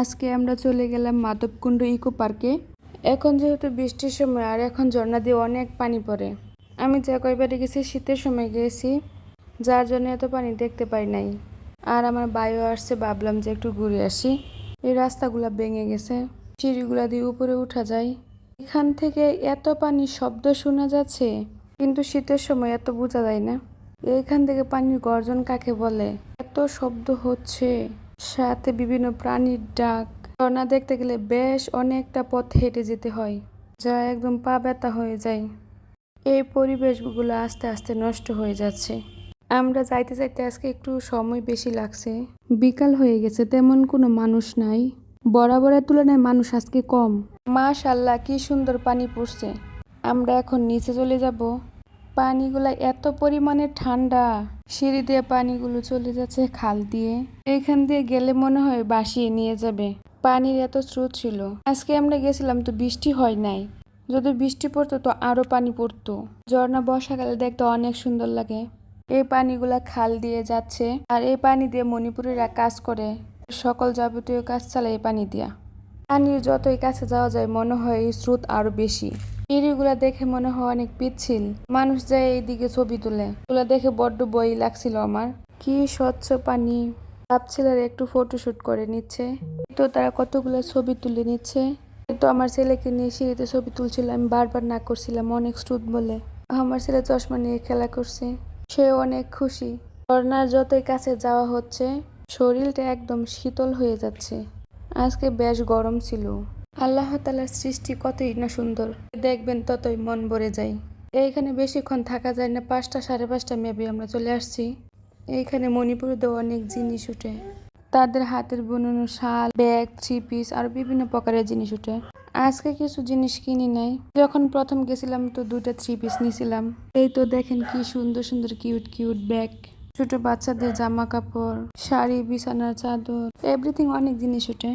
আজকে আমরা চলে গেলাম মাধবকুণ্ড ইকো পার্কে। এখন যেহেতু বৃষ্টির সময়, আর এখন ঝর্ণা দিয়ে অনেক পানি পড়ে। আমি যে কয়বারে গেছি, শীতের সময় গেছি, যার জন্য এত পানি দেখতে পাই নাই। আর আমার বায়ু আসছে, ভাবলাম যে একটু ঘুরে আসি। এই রাস্তাগুলা ভেঙে গেছে। সিঁড়িগুলা দিয়ে উপরে উঠা যায়। এখান থেকে এত পানি শব্দ শোনা যাচ্ছে, কিন্তু শীতের সময় এত বোঝা যায় না। এইখান থেকে পানির গর্জন কাকে বলে? এত শব্দ হচ্ছে। সাথে বিভিন্ন প্রাণীর ডাক। ঝর্ণা দেখতে গেলে বেশ অনেকটা পথ হেঁটে যেতে হয়, যা একদম পা ব্যথা হয়ে যায়। এই পরিবেশগুলো আস্তে আস্তে নষ্ট হয়ে যাচ্ছে। আমরা যাইতে যাইতে আজকে একটু সময় বেশি লাগছে। বিকাল হয়ে গেছে, তেমন কোনো মানুষ নাই। বরাবরের তুলনায় মানুষ আজকে কম। মাশাল্লাহ কি সুন্দর পানি পড়ছে। আমরা এখন নিচে চলে যাব। পানিগুলা এত পরিমাণে ঠান্ডা। সিঁড়ি দিয়ে পানিগুলো চলে যাচ্ছে খাল দিয়ে। এখান দিয়ে গেলে মনে হয় বাসিয়ে নিয়ে যাবে। পানির এত স্রোত ছিল। আজকে আমরা গেছিলাম তো বৃষ্টি হয় নাই। যদি বৃষ্টি পড়তো তো আরও পানি পড়তো। ঝর্ণা বর্ষাকালে দেখতে অনেক সুন্দর লাগে। এই পানিগুলা খাল দিয়ে যাচ্ছে আর এই পানি দিয়ে মণিপুরিরা কাজ করে। সকল যাবতীয় কাজ চালায় এই পানি দিয়া। পানির যতই কাছে যাওয়া যায় মনে হয় এই স্রোত আরও বেশি। সিঁড়িগুলা দেখে মনে হয় অনেক পিচ্ছিল। মানুষ যায় এইদিকে ছবি তুলে ওগুলা দেখে বড্ড বই লাগছিল আমার। কি স্বচ্ছ পানি। ভাবছিলাম একটু ফটোশুট করে নিচ্ছে। তো তারা কতগুলো ছবি তুলে নিচ্ছে। তো আমার ছেলেকে নিয়ে সিঁড়িতে ছবি তুলছিল, আমি বারবার না করছিলাম, অনেক স্রোত বলে। আমার ছেলে চশমা নিয়ে খেলা করছে। সে অনেক খুশি। ঝর্ণার যতই কাছে যাওয়া হচ্ছে, শরীরটা একদম শীতল হয়ে যাচ্ছে। আজকে বেশ গরম ছিল। আল্লাহ তালার সৃষ্টি কতই না সুন্দর। দেখবেন ততই মন ভরে যায়। এইখানে বেশিক্ষণ থাকা যায় না, পাঁচটা সাড়ে পাঁচটা মেবি আমরা চলে আসছি। এইখানে মণিপুরেও অনেক জিনিস উঠে। তাদের হাতের বুনানো শাল, ব্যাগ থ্রি পিস আর বিভিন্ন প্রকারের জিনিস উঠে। আজকে কিছু জিনিস কিনি নাই। যখন প্রথম গেছিলাম তো দুটা থ্রি পিস নিয়েছিলাম এই তো দেখেন কি সুন্দর সুন্দর কিউট কিউট ব্যাগ ছোট বাচ্চাদের জামা কাপড়, শাড়ি, বিছানার চাদর এভরিথিং অনেক জিনিস উঠে।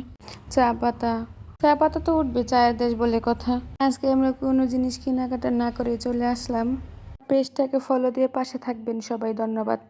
চা পাতা চা পাতা তো উঠবে চায়ের দেশ বলে কথা। আজকে আমরা কোনো জিনিস কেনাকাটা না করে চলে আসলাম। পেজটাকে ফলো দিয়ে পাশে থাকবেন সবাই, ধন্যবাদ।